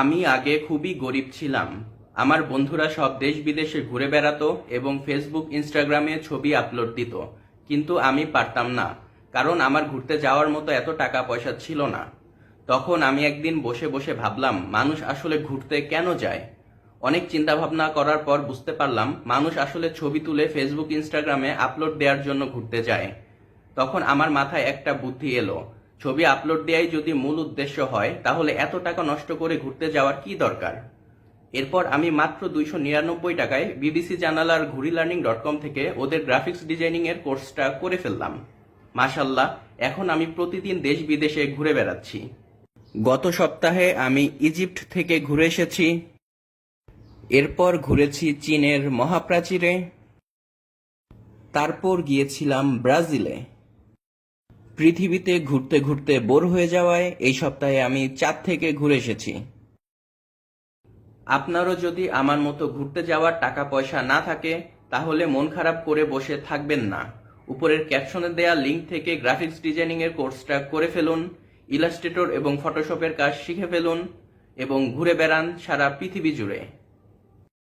আমি আগে খুবই গরিব ছিলাম। আমার বন্ধুরা সব দেশ বিদেশে ঘুরে বেড়াতো এবং ফেসবুক ইনস্টাগ্রামে ছবি আপলোড দিত। কিন্তু আমি পারতাম না, কারণ আমার ঘুরতে যাওয়ার মতো এত টাকা পয়সা ছিল না। তখন আমি একদিন বসে বসে ভাবলাম, মানুষ আসলে ঘুরতে কেন যায়? অনেক চিন্তা ভাবনা করার পর বুঝতে পারলাম, মানুষ আসলে ছবি তুলে ফেসবুক ইনস্টাগ্রামে আপলোড দেওয়ার জন্য ঘুরতে যায়। তখন আমার মাথায় একটা বুদ্ধি এলো ছবি আপলোড দেওয়াই যদি মূল উদ্দেশ্য হয়, তাহলে এত টাকা নষ্ট করে ঘুরতে যাওয়ার কি দরকার? এরপর আমি মাত্র দুইশো নিরানব্বই টাকায় বিবিসি জানালার ঘুরি লার্নিং ডট কম থেকে ওদের গ্রাফিক্স ডিজাইনিং এর কোর্সটা করে ফেললাম। মাশাল্লাহ এখন আমি প্রতিদিন দেশ বিদেশে ঘুরে বেড়াচ্ছি। গত সপ্তাহে আমি ইজিপ্ট থেকে ঘুরে এসেছি। এরপর ঘুরেছি চীনের মহাপ্রাচীরে। তারপর গিয়েছিলাম ব্রাজিলে। পৃথিবীতে ঘুরতে ঘুরতে বোর হয়ে যাওয়ায় এই সপ্তাহে আমি চাঁদ থেকে ঘুরে এসেছি। আপনারও যদি আমার মতো ঘুরতে যাওয়ার টাকা পয়সা না থাকে, তাহলে মন খারাপ করে বসে থাকবেন না। উপরের ক্যাপশনে দেয়া লিঙ্ক থেকে গ্রাফিক্স ডিজাইনিং এর কোর্সটা করে ফেলুন, ইলাস্ট্রেটর এবং ফটোশপের কাজ শিখে ফেলুন, এবং ঘুরে বেড়ান সারা পৃথিবী জুড়ে।